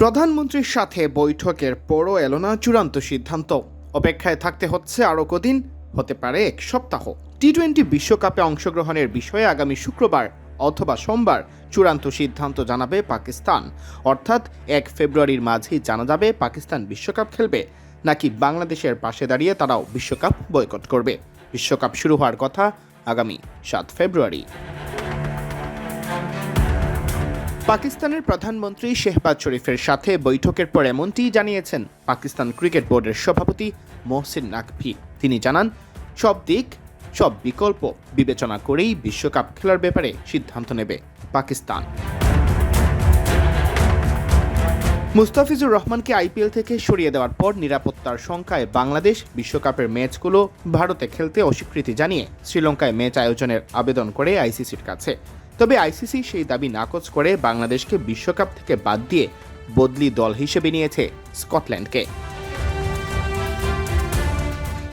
প্রধানমন্ত্রীর সাথে বৈঠকের পরও এলো না চূড়ান্ত সিদ্ধান্ত। অপেক্ষায় থাকতে হচ্ছে আরও কদিন, হতে পারে এক সপ্তাহ। টি টোয়েন্টি বিশ্বকাপে অংশগ্রহণের বিষয়ে আগামী শুক্রবার অথবা সোমবার চূড়ান্ত সিদ্ধান্ত জানাবে পাকিস্তান। অর্থাৎ এক ফেব্রুয়ারির মাঝেই জানা যাবে পাকিস্তান বিশ্বকাপ খেলবে, নাকি বাংলাদেশের পাশে দাঁড়িয়ে তারাও বিশ্বকাপ বয়কট করবে। বিশ্বকাপ শুরু হওয়ার কথা আগামী সাত ফেব্রুয়ারি। পাকিস্তানের প্রধানমন্ত্রী শেহবাজ শরীফের সাথে বৈঠকের পর এমনটিই জানিয়েছেন পাকিস্তান ক্রিকেট বোর্ডের সভাপতি মোহসিন নাকভি। তিনি জানান, সব দিক, সব বিকল্প বিবেচনা করেই বিশ্বকাপ খেলার ব্যাপারে সিদ্ধান্ত নেবে পাকিস্তান। মুস্তাফিজুর রহমানকে আইপিএল থেকে সরিয়ে দেওয়ার পর নিরাপত্তার সংখ্যায় বাংলাদেশ বিশ্বকাপের ম্যাচগুলো ভারতে খেলতে অস্বীকৃতি জানিয়ে শ্রীলঙ্কায় ম্যাচ আয়োজনের আবেদন করে আইসিসির কাছে। তবে আইসিসি সেই দাবি নাকচ করে বাংলাদেশকে বিশ্বকাপ থেকে বাদ দিয়ে বদলি দল হিসেবে নিয়েছে স্কটল্যান্ডকে।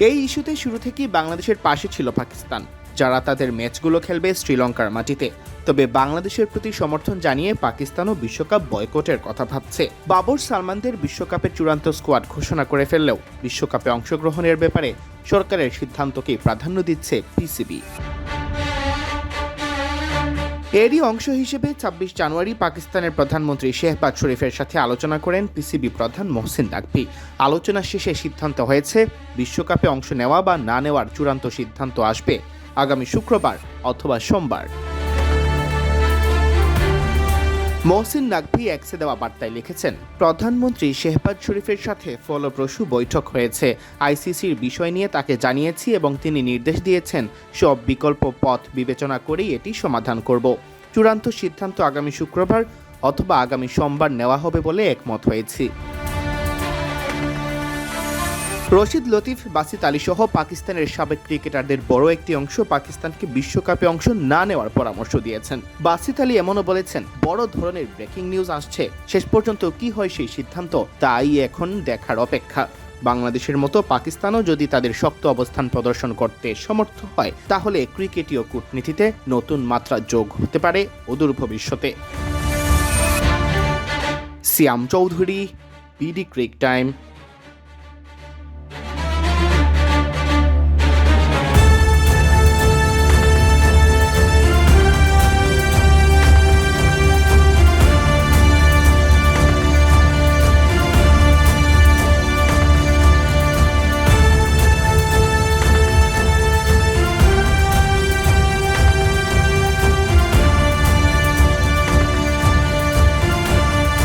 এই ইস্যুতে শুরু থেকেই বাংলাদেশের পাশে ছিল পাকিস্তান, যারা তাদের ম্যাচগুলো খেলবে শ্রীলঙ্কার মাটিতে। তবে বাংলাদেশের প্রতি সমর্থন জানিয়ে পাকিস্তানও বিশ্বকাপ বয়কটের কথা ভাবছে। বাবর সালমানদের বিশ্বকাপের চূড়ান্ত স্কোয়াড ঘোষণা করে ফেললেও বিশ্বকাপে অংশগ্রহণের ব্যাপারে সরকারের সিদ্ধান্তকেই প্রাধান্য দিচ্ছে পিসিবি। এরই অংশ হিসেবে ছাব্বিশ জানুয়ারি পাকিস্তানের প্রধানমন্ত্রী শেহবাজ শরীফের সাথে আলোচনা করেন পিসিবি প্রধান মোহসিন নাকভি। আলোচনা শেষে সিদ্ধান্ত হয়েছে, বিশ্বকাপে অংশ নেওয়া বা না নেওয়ার চূড়ান্ত সিদ্ধান্ত আসবে আগামী শুক্রবার অথবা সোমবার। মহসিন নাকভি এক্সে দেওয়া বার্তায় লিখেছেন, প্রধানমন্ত্রী শেহবাজ শরীফের সাথে ফলপ্রসূ বৈঠক হয়েছে। আইসিসির বিষয় নিয়ে তাকে জানিয়েছি এবং তিনি নির্দেশ দিয়েছেন, সব বিকল্প পথ বিবেচনা করেই এটি সমাধান করব। চূড়ান্ত সিদ্ধান্ত আগামী শুক্রবার অথবা আগামী সোমবার নেওয়া হবে বলে একমত হয়েছি। রশিদ লতিফ, বাসিত আলী সহ পাকিস্তানের সাবেক ক্রিকেটারদের বড় একটি অংশ পাকিস্তানকে বিশ্বকাপে অংশ না নেওয়ার পরামর্শ দিয়েছেন। বাসিত আলী এমনও বলেছেন, বড় ধরনের ব্রেকিং নিউজ আসছে। শেষ পর্যন্ত কি হয় সেই সিদ্ধান্ত তাই এখন দেখার অপেক্ষা। বাংলাদেশের মতো পাকিস্তানও যদি তাদের শক্ত অবস্থান প্রদর্শন করতে সমর্থ হয়, তাহলে ক্রিকেটীয় কূটনীতিতে নতুন মাত্রা যোগ হতে পারে অদূর ভবিষ্যতে। Siam Chowdhury, BD cric time.